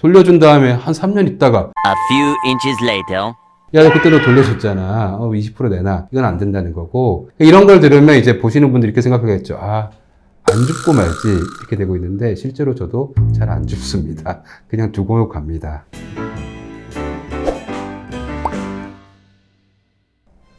돌려준 다음에 한 3년 있다가 A few inches later. 야, 나 그때도 돌려줬잖아. 어, 20% 내놔. 이건 안 된다는 거고. 이런 걸 들으면 이제 보시는 분들이 이렇게 생각하겠죠. 아, 안 죽고 말지. 이렇게 되고 있는데, 실제로 저도 잘안 죽습니다. 그냥 두고 갑니다.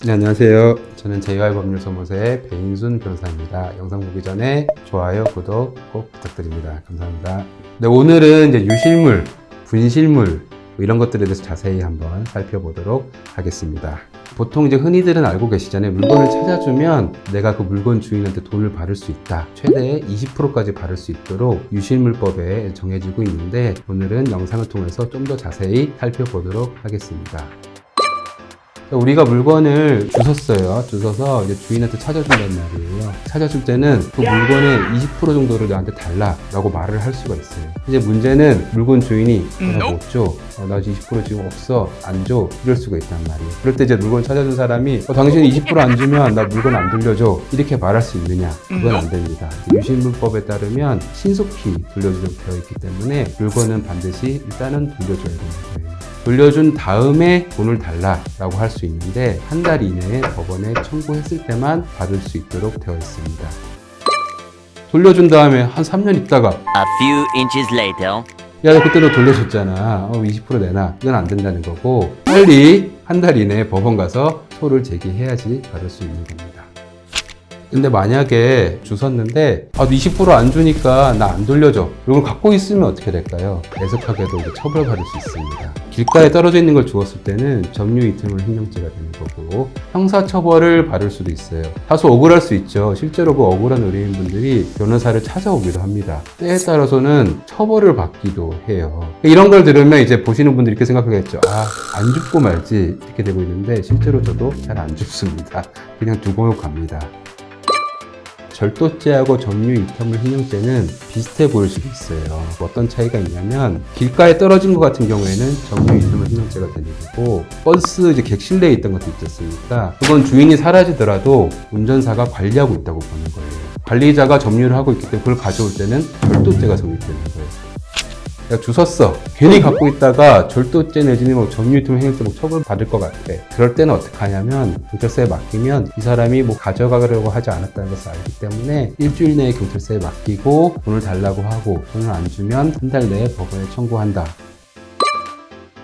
네, 안녕하세요. 저는 제2법률소모사의 배인순 변호사입니다. 영상 보기 전에 좋아요, 구독 꼭 부탁드립니다. 감사합니다. 네, 오늘은 이제 유실물, 분실물, 뭐 이런 것들에 대해서 자세히 한번 살펴보도록 하겠습니다. 보통 이제 흔히들은 알고 계시잖아요. 물건을 찾아주면 내가 그 물건 주인한테 돈을 받을 수 있다. 최대 20%까지 받을 수 있도록 유실물법에 정해지고 있는데 오늘은 영상을 통해서 좀 더 자세히 살펴보도록 하겠습니다. 우리가 물건을 주웠어요. 주워서 이제 주인한테 찾아준단 말이에요. 찾아줄 때는 그 물건의 20% 정도를 나한테 달라라고 말을 할 수가 있어요. 이제 문제는 물건 주인이 나못 줘. 어, 나20% 지금 없어. 안 줘. 이럴 수가 있단 말이에요. 그럴 때 이제 물건 찾아준 사람이 어, 당신이 20%안 주면 나 물건 안 돌려줘. 이렇게 말할 수 있느냐? 그건 안 됩니다. 유실물법에 따르면 신속히 돌려주도록 되어 있기 때문에 물건은 반드시 일단은 돌려줘야 되는 거예요. 돌려준 다음에 돈을 달라라고 할 수 있는데 한 달 이내에 법원에 청구했을 때만 받을 수 있도록 되어 있습니다. 돌려준 다음에 한 3년 있다가 A few inches later. 야, 나 그때도 돌려줬잖아. 어, 20% 내놔. 이건 안 된다는 거고 빨리 한 달 이내에 법원 가서 소를 제기해야지 받을 수 있는 겁니다. 근데 만약에 주웠는데 아, 20%안 주니까 나 안 돌려줘. 이걸 갖고 있으면 어떻게 될까요? 애석하게도 처벌받을 수 있습니다. 길가에 떨어져 있는 걸 주웠을 때는 점유 이템물 횡령죄가 되는 거고 형사처벌을 받을 수도 있어요. 다소 억울할 수 있죠. 실제로 그 억울한 의뢰인분들이 변호사를 찾아오기도 합니다. 때에 따라서는 처벌을 받기도 해요. 이런 걸 들으면 이제 보시는 분들이 이렇게 생각하겠죠. 아, 안 죽고 말지 이렇게 되고 있는데 실제로 저도 잘안 죽습니다. 그냥 두고 갑니다. 절도죄하고 점유 이탈물 횡령죄는 비슷해 보일 수도 있어요. 어떤 차이가 있냐면 길가에 떨어진 것 같은 경우에는 점유 이탈물 횡령죄가 되는 거고 버스 이제 객실내에 있던 것도 있지 않습니까? 그건 주인이 사라지더라도 운전사가 관리하고 있다고 보는 거예요. 관리자가 점유를 하고 있기 때문에 그걸 가져올 때는 절도죄가 성립되는 거예요. 야 주웠어. 괜히 갖고 있다가 절도죄 내지는 뭐 점유유통 행위죄 뭐 처벌 받을 것 같아. 그럴 때는 어떻게 하냐면 경찰서에 맡기면 이 사람이 뭐 가져가려고 하지 않았다는 것을 알기 때문에 일주일 내에 경찰서에 맡기고 돈을 달라고 하고 돈을 안 주면 한 달 내에 법원에 청구한다.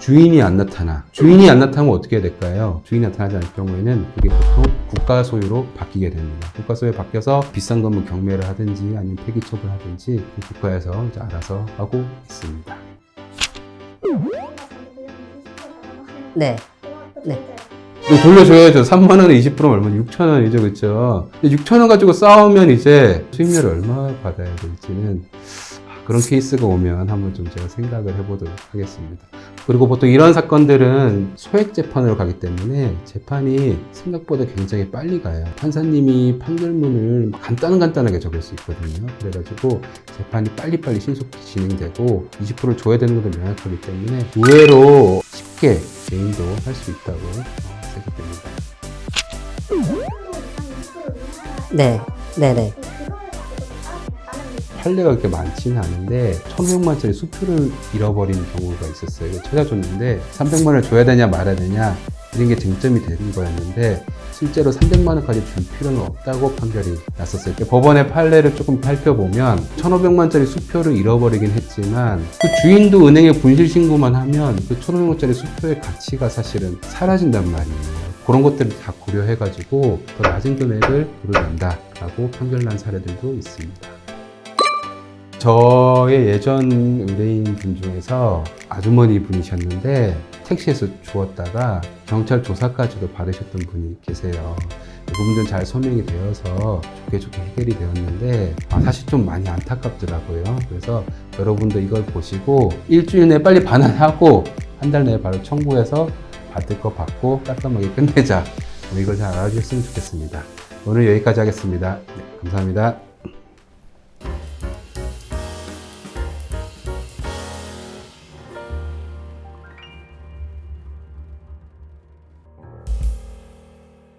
주인이 안 나타나. 주인이 안 나타나면 어떻게 될까요? 주인이 나타나지 않을 경우에는 그게 보통 국가 소유로 바뀌게 됩니다. 국가 소유에 바뀌어서 비싼 건물 경매를 하든지 아니면 폐기 처분하든지 그 국가에서 이제 알아서 하고 있습니다. 네. 네. 돌려줘야죠. 3만 원에 20%면 얼마? 6천 원이죠, 그렇죠? 6천 원 가지고 싸우면 이제 수익률을 얼마 받아야 될지는 아, 그런 케이스가 오면 한번 좀 제가 생각을 해보도록 하겠습니다. 그리고 보통 이런 사건들은 소액 재판으로 가기 때문에 재판이 생각보다 굉장히 빨리 가요. 판사님이 판결문을 간단 간단하게 적을 수 있거든요. 그래가지고 재판이 빨리빨리 신속히 진행되고 20%를 줘야 되는 것도 명확하기 때문에 의외로 쉽게 개인도 할 수 있다고 어, 생각됩니다. 네. 네네. 판례가 그렇게 많지는 않은데 1500만짜리 수표를 잃어버린 경우가 있었어요. 찾아줬는데 300만을 줘야 되냐 말아야 되냐 이런 게 쟁점이 되는 거였는데 실제로 300만 원까지 줄 필요는 없다고 판결이 났었어요. 그러니까 법원의 판례를 조금 살펴보면 1,500만짜리 수표를 잃어버리긴 했지만 그 주인도 은행에 분실 신고만 하면 그 1,500만짜리 수표의 가치가 사실은 사라진단 말이에요. 그런 것들을 다 고려해가지고 더 낮은 금액을 부르된다라고 판결 난 사례들도 있습니다. 저의 예전 의뢰인 분 중에서 아주머니 분이셨는데 택시에서 주웠다가 경찰 조사까지도 받으셨던 분이 계세요. 그분들은 잘 소명이 되어서 좋게 좋게 해결이 되었는데 아, 사실 좀 많이 안타깝더라고요. 그래서 여러분도 이걸 보시고 일주일 내에 빨리 반환하고 한 달 내에 바로 청구해서 받을 거 받고 깔끔하게 끝내자. 뭐 이걸 잘 알아주셨으면 좋겠습니다. 오늘 여기까지 하겠습니다. 네, 감사합니다.